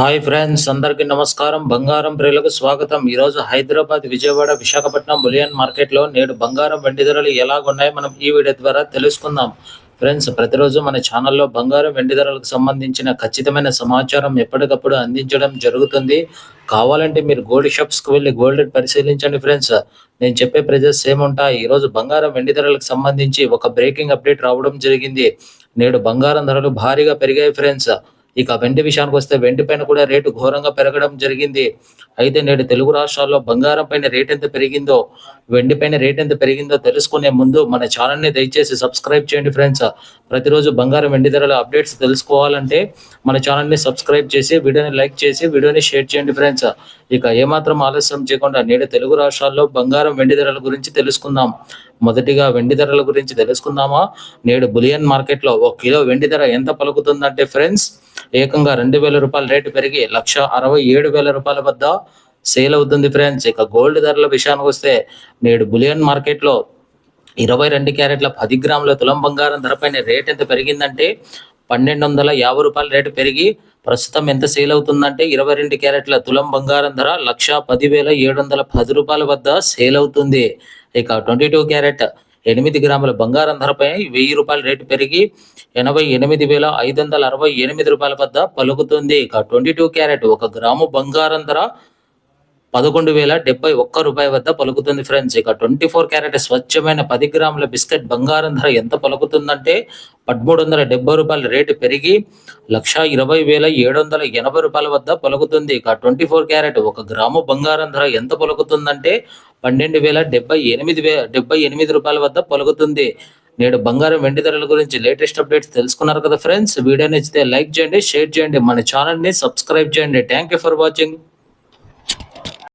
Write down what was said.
Hi friends అందరికీ నమస్కారం. బంగారం ప్రియులకు స్వాగతం. ఈ రోజు హైదరాబాద్ విజయవాడ విశాఖపట్నం బులియన్ మార్కెట్లో నేడు బంగారం వెండి ధరలు ఎలాగున్నాయో మనం ఈ వీడియో ద్వారా తెలుసుకుందాం. ఫ్రెండ్స్ ప్రతిరోజు మన ఛానల్లో బంగారం వెండి ధరలకు సంబంధించిన ఖచ్చితమైన సమాచారం ఎప్పటికప్పుడు అందించడం జరుగుతుంది. కావాలంటే మీరు గోల్డ్ షాప్స్కి వెళ్ళి గోల్డ్ పరిశీలించండి ఫ్రెండ్స్. నేను చెప్పే ప్రైజెస్ ఏముంటాయి ఉంటాయి. ఈ రోజు బంగారం వెండి ధరలకు సంబంధించి ఒక బ్రేకింగ్ అప్డేట్ రావడం జరిగింది. నేడు బంగారం ధరలు భారీగా పెరిగాయి ఫ్రెండ్స్. ఇక వెండి విషయానికి వస్తే వెండి పైన కూడా రేటు ఘోరంగా పెరగడం జరిగింది. అయితే నేడు తెలుగు రాష్ట్రాల్లో బంగారం పైన రేట్ ఎంత పెరిగిందో వెండి పైన రేట్ ఎంత పెరిగిందో తెలుసుకునే ముందు మన ఛానల్ని దయచేసి సబ్స్క్రైబ్ చేయండి ఫ్రెండ్స్. ప్రతిరోజు బంగారం వెండి ధరల అప్డేట్స్ తెలుసుకోవాలంటే మన ఛానల్ని సబ్స్క్రైబ్ చేసి వీడియోని లైక్ చేసి వీడియోని షేర్ చేయండి ఫ్రెండ్స్. ఇక ఏమాత్రం ఆలస్యం చేయకుండా నేడు తెలుగు రాష్ట్రాల్లో బంగారం వెండి ధరల గురించి తెలుసుకుందాం. మొదటిగా వెండి ధరల గురించి తెలుసుకుందామా? నేడు బులియన్ మార్కెట్లో ఒక కిలో వెండి ధర ఎంత పలుకుతుందంటే ఫ్రెండ్స్ ఏకంగా రెండు వేల రూపాయల రేటు పెరిగి లక్ష అరవై ఏడు వేల రూపాయల వద్ద సేల్ అవుతుంది ఫ్రెండ్స్. ఇక గోల్డ్ ధరల విషయానికి వస్తే నేడు బులియన్ మార్కెట్లో ఇరవై రెండు క్యారెట్ల పది గ్రాముల తులం బంగారం ధరపైన రేట్ ఎంత పెరిగిందంటే పన్నెండు వందల యాభై రూపాయల రేటు పెరిగి ప్రస్తుతం ఎంత సేల్ అవుతుందంటే ఇరవై రెండు క్యారెట్ల తులం బంగారం ధర లక్ష పదివేల ఏడు వందల పది రూపాయల వద్ద సేల్ అవుతుంది. ఇక ట్వంటీ టూ క్యారెట్ ఎనిమిది గ్రాముల బంగారం ధరపై వెయ్యి రూపాయల రేటు పెరిగి ఎనభై ఎనిమిది వేల ఐదు వందల అరవై ఎనిమిది రూపాయల వద్ద పలుకుతుంది. ఇక ట్వంటీ టూ క్యారెట్ ఒక గ్రాము బంగారం ధర పదకొండు వేల డెబ్బై ఒక్క రూపాయి వద్ద పలుకుతుంది ఫ్రెండ్స్. ఇక ట్వంటీ ఫోర్ క్యారెట్ స్వచ్ఛమైన పది గ్రాముల బిస్కెట్ బంగారం ధర ఎంత పలుకుతుందంటే పదమూడు వందల డెబ్బై రూపాయల రేటు పెరిగి లక్ష ఇరవై వేల ఏడు వందల ఎనభై రూపాయల వద్ద పలుకుతుంది. ఇక ట్వంటీ ఫోర్ క్యారెట్ ఒక గ్రాము బంగారం ధర ఎంత పలుకుతుందంటే పన్నెండు వేల డెబ్బై ఎనిమిది వే డెబ్బై ఎనిమిది రూపాయల వద్ద పలుకుతుంది. నేడు బంగారం వెండి ధరల గురించి లేటెస్ట్ అప్డేట్స్ తెలుసుకున్నారు కదా ఫ్రెండ్స్. వీడియో నచ్చితే లైక్ చేయండి షేర్ చేయండి మన ఛానల్ని సబ్స్క్రైబ్ చేయండి. Thank you for watching